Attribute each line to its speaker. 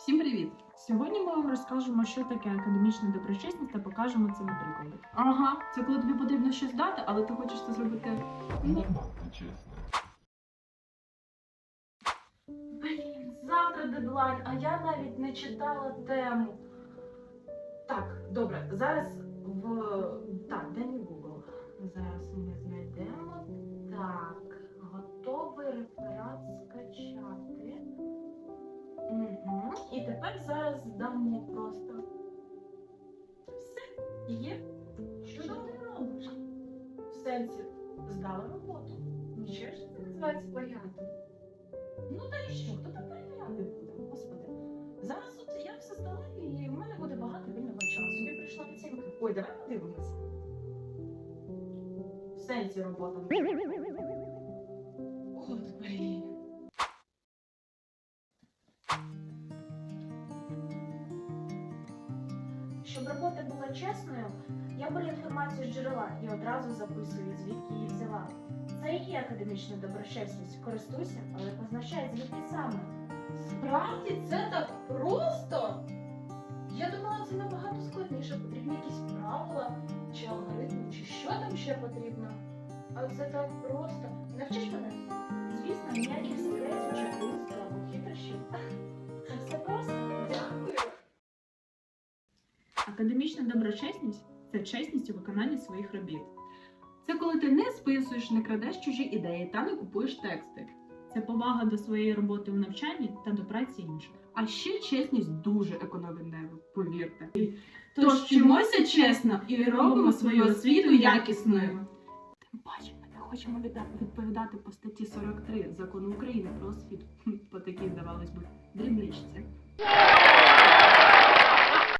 Speaker 1: Всім привіт! Сьогодні ми вам розкажемо, що таке академічна доброчесність та покажемо це на прикладі. Ага, це коли тобі потрібно щось дати, але ти хочеш це зробити.
Speaker 2: Чесно.
Speaker 3: Блін, завтра дедлайн, а я навіть не читала тему. Так, добре, зараз І тепер зараз здамо просто. Все, є. Що ти робиш? В сенсі, здала роботу. Нічого ж це називається плагіатом. Ну та і що? Хто там перевіряти буде? Господи. Зараз от я все здала і в мене буде багато вільного часу. Я прийшла оцінка. Ой, давай подивимось. В сенсі робота. Щоб робота була чесною, я беру інформацію з джерела і одразу записую, звідки її взяла. Це і є академічна доброчесність. Користуйся, але позначай, звідки саме. Справді це так просто? Я думала, це набагато складніше. Потрібні якісь правила чи алгоритми, чи що там ще потрібно. А це так просто. Навчиш мене? Звісно, ніяких секретів чи таїнств
Speaker 1: Академічна доброчесність це чесність у виконанні своїх робіт. Це коли ти не списуєш, не крадеш чужі ідеї та не купуєш тексти. Це повага до своєї роботи у навчанні та до праці інших. А ще чесність дуже економить нерви, повірте. Тож вчимося чесно і робимо свою освіту якісною. Тим паче ми не хочемо відповідати по статті 43 закону України про освіту. По такій, здавалось би, дрібничці.